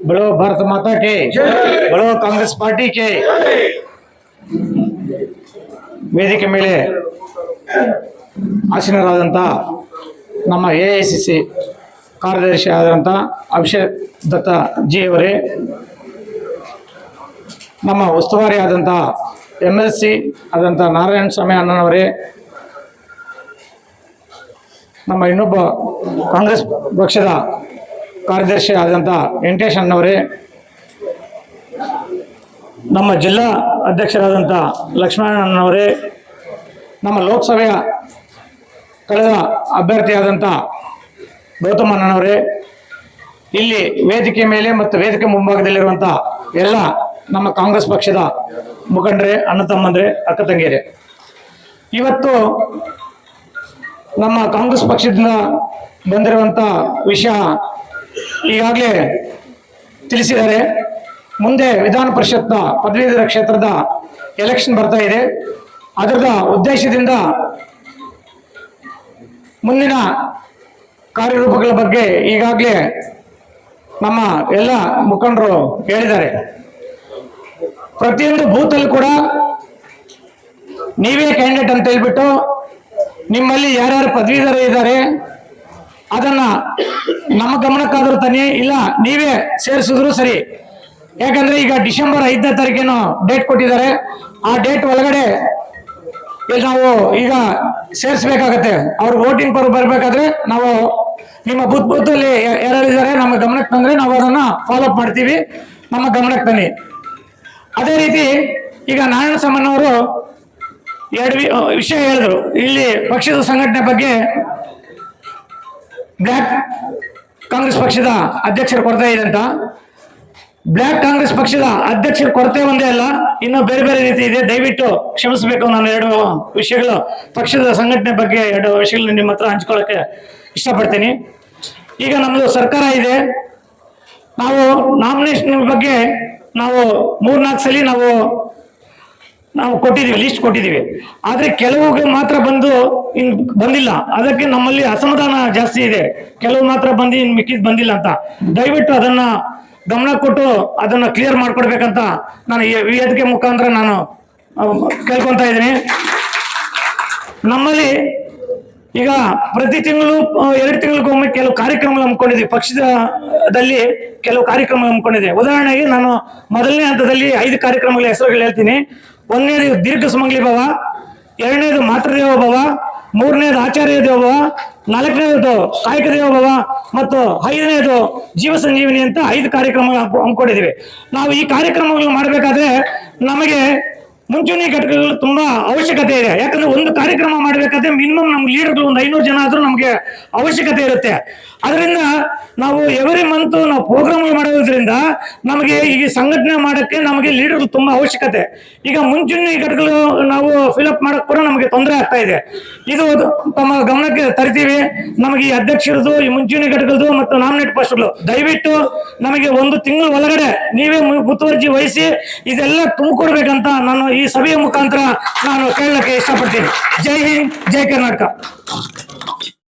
बोलो भारत माता के बोलो ಕಾಂಗ್ರೆಸ್ ಪಾರ್ಟಿ ಕೆ ವೇದಿಕೆ ಮೇಲೆ ಆಸೀನರಾದಂಥ ನಮ್ಮ ಎ ಐ ಸಿ ಸಿ ಕಾರ್ಯದರ್ಶಿ ಆದಂಥ ಅಭಿಷೇಕ್ ದತ್ತ ಜಿ ಅವರೇ ನಮ್ಮ ಉಸ್ತುವಾರಿ ಆದಂಥ ಎಮ್ ಎಲ್ ಸಿ ಆದಂಥ ನಾರಾಯಣ ಸ್ವಾಮಿ ಅಣ್ಣನವರೇ ನಮ್ಮ ಇನ್ನೊಬ್ಬ ಕಾಂಗ್ರೆಸ್ ಪಕ್ಷದ ಕಾರ್ಯದರ್ಶಿ ಆದಂಥ ವೆಂಕಟೇಶ್ ಅಣ್ಣವರೇ, ನಮ್ಮ ಜಿಲ್ಲಾ ಅಧ್ಯಕ್ಷರಾದಂಥ ಲಕ್ಷ್ಮಣನವರೇ ನಮ್ಮ ಲೋಕಸಭೆಯ ಕಳೆದ ಅಭ್ಯರ್ಥಿಯಾದಂಥ ಗೌತಮಣ್ಣನವರೇ ಇಲ್ಲಿ ವೇದಿಕೆ ಮೇಲೆ ಮತ್ತು ವೇದಿಕೆ ಮುಂಭಾಗದಲ್ಲಿರುವಂಥ ಎಲ್ಲ ನಮ್ಮ ಕಾಂಗ್ರೆಸ್ ಪಕ್ಷದ ಮುಖಂಡರೇ, ಅಣ್ಣ ತಮ್ಮಂದ್ರೆ, ಅಕ್ಕ ತಂಗಿಯರೇ. ಇವತ್ತು ನಮ್ಮ ಕಾಂಗ್ರೆಸ್ ಪಕ್ಷದಿಂದ ಬಂದಿರುವಂಥ ವಿಷಯ ಈಗಾಗಲೇ ತಿಳಿಸಿದ್ದಾರೆ ಮುಂದೆ ವಿಧಾನ ಪರಿಷತ್ನ ಪದವೀಧರ ಕ್ಷೇತ್ರದ ಎಲೆಕ್ಷನ್ ಬರ್ತಾ ಇದೆ. ಅದರ ಉದ್ದೇಶದಿಂದ ಮುಂದಿನ ಕಾರ್ಯರೂಪಗಳ ಬಗ್ಗೆ ಈಗಾಗಲೇ ನಮ್ಮ ಎಲ್ಲ ಮುಖಂಡರು ಹೇಳಿದ್ದಾರೆ. ಪ್ರತಿಯೊಂದು ಬೂತಲ್ಲಿ ಕೂಡ ನೀವೇ ಕ್ಯಾಂಡಿಡೇಟ್ ಅಂತ ಹೇಳ್ಬಿಟ್ಟು ನಿಮ್ಮಲ್ಲಿ ಯಾರ್ಯಾರು ಪದವೀಧರ ಇದ್ದಾರೆ ಅದನ್ನ ನಮ್ಮ ಗಮನಕ್ಕಾದ್ರೂ ತಾನೆ ಇಲ್ಲ, ನೀವೇ ಸೇರಿಸಿದ್ರು ಸರಿ. ಯಾಕಂದ್ರೆ ಈಗ ಡಿಸೆಂಬರ್ ಐದನೇ ತಾರೀಕೇನು ಡೇಟ್ ಕೊಟ್ಟಿದ್ದಾರೆ. ಆ ಡೇಟ್ ಒಳಗಡೆ ಇಲ್ಲಿ ನಾವು ಈಗ ಸೇರಿಸ್ಬೇಕಾಗತ್ತೆ. ಅವ್ರ ವೋಟಿಂಗ್ ಪರ್ ಬರ್ಬೇಕಾದ್ರೆ ನಾವು ನಿಮ್ಮ ಬೂತ್ ಬೂತಲ್ಲಿ ಯಾರ್ಯಾರಿದ್ದಾರೆ ನಮ್ಮ ಗಮನಕ್ಕೆ ತಂದ್ರೆ ನಾವು ಅದನ್ನ ಫಾಲೋ ಅಪ್ ಮಾಡ್ತೀವಿ. ನಮ್ಮ ಗಮನಕ್ಕೆ ತನ್ನಿ ಅದೇ ರೀತಿ ಈಗ ನಾರಾಯಣ ಅವರು ಎರಡು ವಿಷಯ ಹೇಳಿದ್ರು. ಇಲ್ಲಿ ಪಕ್ಷದ ಸಂಘಟನೆ ಬಗ್ಗೆ ಬ್ಲ್ಯಾಕ್ ಕಾಂಗ್ರೆಸ್ ಪಕ್ಷದ ಅಧ್ಯಕ್ಷರ ಕೊರತೆ ಇದೆ ಅಂತ. ಬ್ಲ್ಯಾಕ್ ಕಾಂಗ್ರೆಸ್ ಪಕ್ಷದ ಅಧ್ಯಕ್ಷರ ಕೊರತೆ ಒಂದೇ ಅಲ್ಲ, ಇನ್ನೂ ಬೇರೆ ಬೇರೆ ರೀತಿ ಇದೆ. ದಯವಿಟ್ಟು ಕ್ಷಮಿಸಬೇಕು ನಾನು ಎರಡು ವಿಷಯಗಳು. ಪಕ್ಷದ ಸಂಘಟನೆ ಬಗ್ಗೆ ಎರಡು ವಿಷಯಗಳನ್ನ ನಿಮ್ಮ ಹತ್ರ ಹಂಚ್ಕೊಳ್ಳೋಕೆ ಇಷ್ಟಪಡ್ತೀನಿ. ಈಗ ನಮ್ಮದು ಸರ್ಕಾರ ಇದೆ. ನಾವು ನಾಮಿನೇಷನ್ ಬಗ್ಗೆ ನಾವು ಮೂರ್ನಾಲ್ಕು ಸಲ ನಾವು ನಾವು ಕೊಟ್ಟಿದ್ದೀವಿ ಲಿಸ್ಟ್ ಕೊಟ್ಟಿದ್ದೀವಿ. ಆದರೆ ಕೆಲವು ಮಾತ್ರ ಬಂದು ಇನ್ ಬಂದಿಲ್ಲ. ಅದಕ್ಕೆ ನಮ್ಮಲ್ಲಿ ಅಸಮಾಧಾನ ಜಾಸ್ತಿ ಇದೆ. ಕೆಲವು ಮಾತ್ರ ಬಂದು ಇನ್ ಮಿಕ್ಕಿದ್ ಬಂದಿಲ್ಲ ಅಂತ. ದಯವಿಟ್ಟು ಅದನ್ನ ಗಮನ ಕೊಟ್ಟು ಅದನ್ನ ಕ್ಲಿಯರ್ ಮಾಡ್ಕೊಡ್ಬೇಕಂತ ನಾನು ವೇದಿಕೆ ಮುಖಾಂತರ ನಾನು ಕೇಳ್ಕೊಂತ ಇದ್ದೀನಿ. ನಮ್ಮಲ್ಲಿ ಈಗ ಪ್ರತಿ ತಿಂಗಳು ಎರಡು ತಿಂಗಳಿಗೊಮ್ಮೆ ಕೆಲವು ಕಾರ್ಯಕ್ರಮಗಳು ಹಮ್ಮಿಕೊಂಡಿದ್ದೀವಿ. ಪಕ್ಷದಲ್ಲಿ ಕೆಲವು ಕಾರ್ಯಕ್ರಮಗಳು ಹಮ್ಮಿಕೊಂಡಿದೆ. ಉದಾಹರಣೆಗೆ ನಾನು ಮೊದಲನೇ ಹಂತದಲ್ಲಿ ಐದು ಕಾರ್ಯಕ್ರಮಗಳ ಹೆಸರುಗಳು ಹೇಳ್ತೀನಿ. ಒಂದನೇದು ದೀರ್ಘ ಸುಮಂಗ್ಲಿ ಭವ, ಎರಡನೇದು ಮಾತೃದೇವ ಭವ, ಮೂರನೇದು ಆಚಾರ್ಯ ದೇವ ಭವ, ನಾಲ್ಕನೇದು ಕಾಯಕ ದೇವ ಭವ ಮತ್ತು ಐದನೇದು ಜೀವ ಸಂಜೀವಿನಿ ಅಂತ ಐದು ಕಾರ್ಯಕ್ರಮಗಳು ಹಮ್ಮಿ- ಹಮ್ಮಿಕೊಂಡಿದ್ದೀವಿ. ನಾವು ಈ ಕಾರ್ಯಕ್ರಮಗಳು ಮಾಡಬೇಕಾದ್ರೆ ನಮಗೆ ಮುಂಚೂಣಿ ಘಟಕಗಳು ತುಂಬಾ ಅವಶ್ಯಕತೆ ಇದೆ. ಯಾಕಂದ್ರೆ ಒಂದು ಕಾರ್ಯಕ್ರಮ ಮಾಡಬೇಕಾದ್ರೆ ಮಿನಿಮಮ್ ನಮ್ಗೆ ಲೀಡರ್ಗಳು ಒಂದು ಐನೂರು ಜನ ಆದ್ರೂ ನಮಗೆ ಅವಶ್ಯಕತೆ ಇರುತ್ತೆ. ಅದರಿಂದ ನಾವು ಎವ್ರಿ ಮಂತ್ ನಾವು ಪ್ರೋಗ್ರಾಮ್ ಮಾಡೋದ್ರಿಂದ ನಮಗೆ ಈ ಸಂಘಟನೆ ಮಾಡಕ್ಕೆ ನಮಗೆ ಲೀಡರ್ ತುಂಬಾ ಅವಶ್ಯಕತೆ. ಈಗ ಮುಂಚೂಣಿ ಘಟಕಗಳು ನಾವು ಫಿಲಪ್ ಮಾಡಕ್ ಕೂಡ ನಮಗೆ ತೊಂದರೆ ಆಗ್ತಾ ಇದೆ. ಇದು ತಮ್ಮ ಗಮನಕ್ಕೆ ತರ್ತೀವಿ. ನಮಗೆ ಈ ಅಧ್ಯಕ್ಷರದು ಈ ಮುಂಚೂಣಿ ಘಟಕದ್ದು ಮತ್ತು ನಾಮಿನೇಟ್ ಪೋಸ್ಟ್ಗಳು ದಯವಿಟ್ಟು ನಮಗೆ ಒಂದು ತಿಂಗಳ ಒಳಗಡೆ ನೀವೇ ಮುತುವರ್ಜಿ ವಹಿಸಿ ಇದೆಲ್ಲ ತುಂಬಿಕೊಡ್ಬೇಕಂತ ನಾನು ಈ ಸಭೆಯ ಮುಖಾಂತರ ನಾನು ಕೇಳಕ್ಕೆ ಇಷ್ಟಪಡ್ತೀನಿ ಜೈ ಹಿಂದ್ ಜೈ ಕರ್ನಾಟಕ